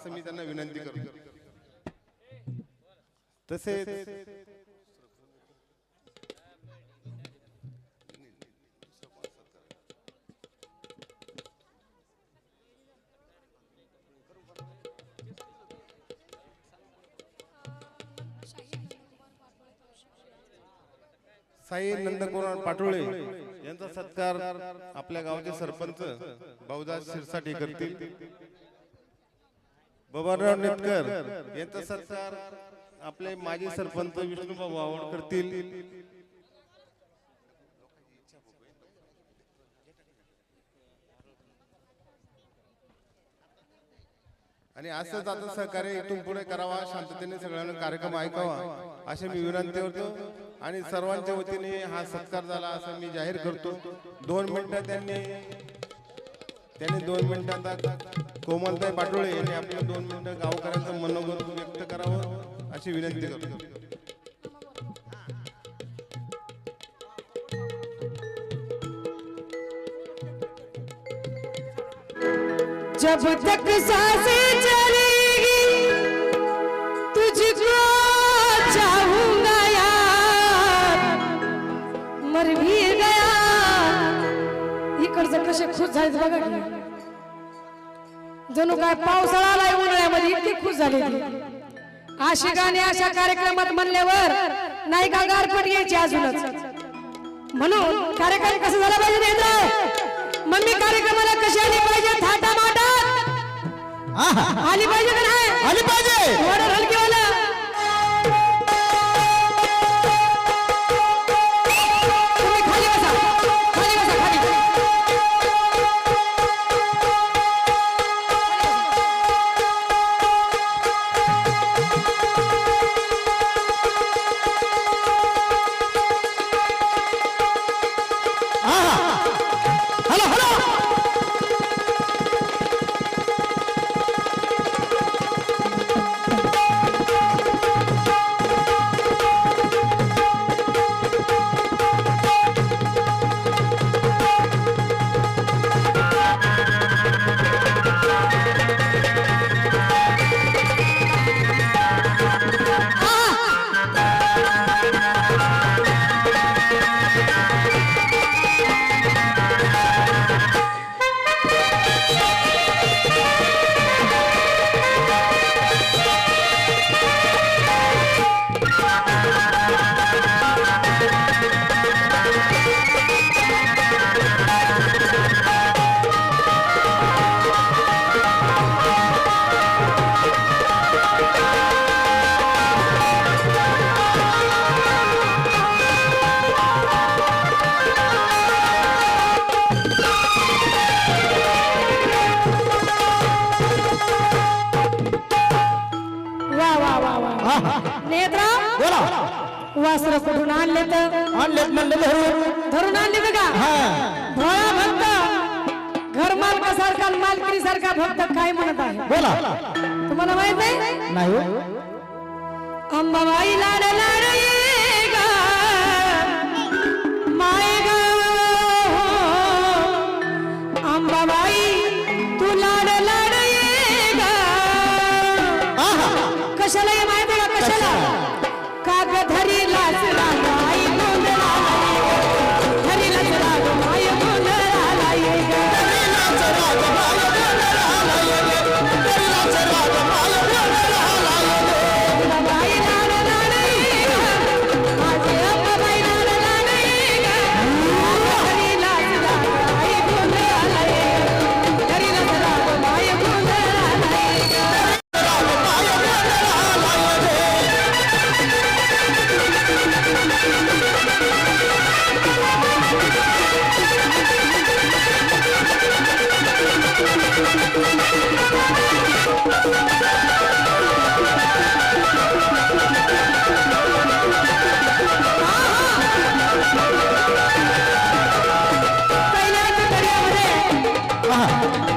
असं मी त्यांना विनंती करतो तसेच साई नंदकुमार पाटोळे यांचा सत्कार आपल्या गावचे सरपंच भाऊदास शिरसाटे करतील. बबनराव नेटकर यांचा सत्कार आपले माजी सरपंच विष्णुभाऊ आवड करतील. आणि असंच आता सहकार्य इथून पुढे करावा शांततेने सगळ्यांना कार्यक्रम ऐकावा असे मी विनंती करतो. आणि सर्वांच्या वतीने हा सत्कार झाला असं मी जाहीर करतो. दोन मिनिटं त्यांनी त्यांनी दोन मिनिटात कोमलताई पाटोळे यांनी आपलं दोन मिनिटं गावकऱ्यांचं मनोगत व्यक्त करावं अशी विनंती करतो. जब तक सांसें चलेगी तुझको चाहूंगा यार। मर भी इकडचं कसे खुश झाले बघा की. जणू काय पावसाळा आलाय उन्हाळ्यामध्ये इतकी खुश झाली अशी गाणी अशा कार्यक्रमात म्हणल्यावर नाही का गारपट यायची अजूनच? म्हणून कार्यक्रम कसा झाला पाहिजे नेंद्र मम्मी कार्यक्रमाला कशी आली पाहिजे? थाटा माटात आली पाहिजे का नाही? आली पाहिजे. थोडं हलकीवाला नेत्रा बोला. वासर कुठून आणले तर आणलेत म्हणले धरून. धरून आणले बघा भोळा भक्त. घर मालकासारखा मालकिरी सारखा भक्त काय म्हणत आहे? बोला. तुम्हाला माहीत नाही हो. अंबाबाई लाड ஆஹா!